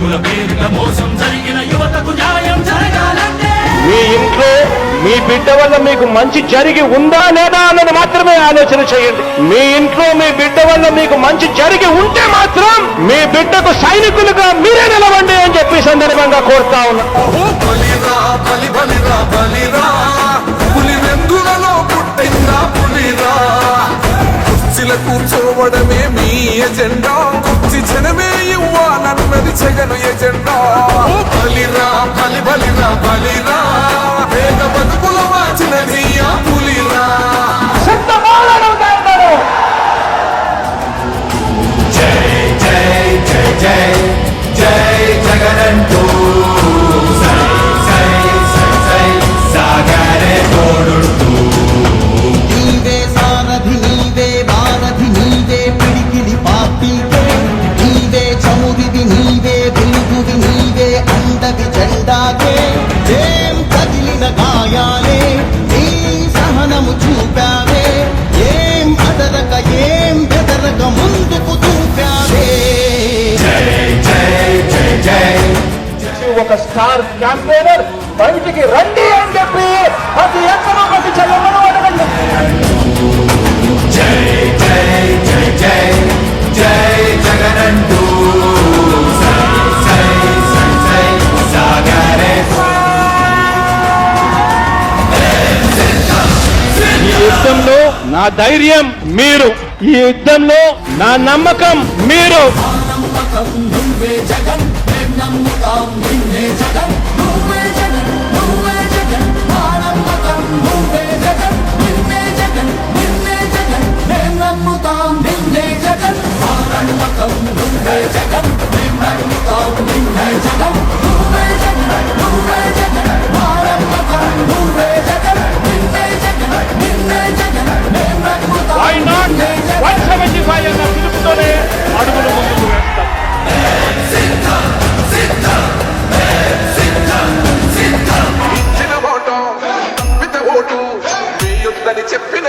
పేరిట మోసం జరిగిన యువతకు న్యాయం జరగాలంటే మీ ఇంట్లో మీ బిడ్డ వల్ల మీకు మంచి జరిగి ఉందా లేదా అన్నది మాత్రమే ఆలోచన చేయండి. మీ ఇంట్లో మీ బిడ్డ వల్ల మీకు మంచి జరిగి ఉంటే మాత్రం మీ బిడ్డకు సైనికులుగా మీరే నిలవండి అని చెప్పి సందర్భంగా కోరుతా ఉన్నా. కూర్చోవడమే మీ ఎజెండా. కుర్చీ జనమే ఇవ్వాలన్నది జగను ఎజెండా. బలిరా బలి బలిరా బలిరా. పేద బతుకుల ఒక స్టార్ క్యాంపెయినర్ బయటికి రండి అని చెప్పి ప్రతి ఎక్కడో ప్రతి చెల్లెమ్మను అడగండి. ఈ యుద్ధంలో నా ధైర్యం మీరు ఈ యుద్ధంలో నా నమ్మకం మీరు. జగన్. మీ చెప్పిన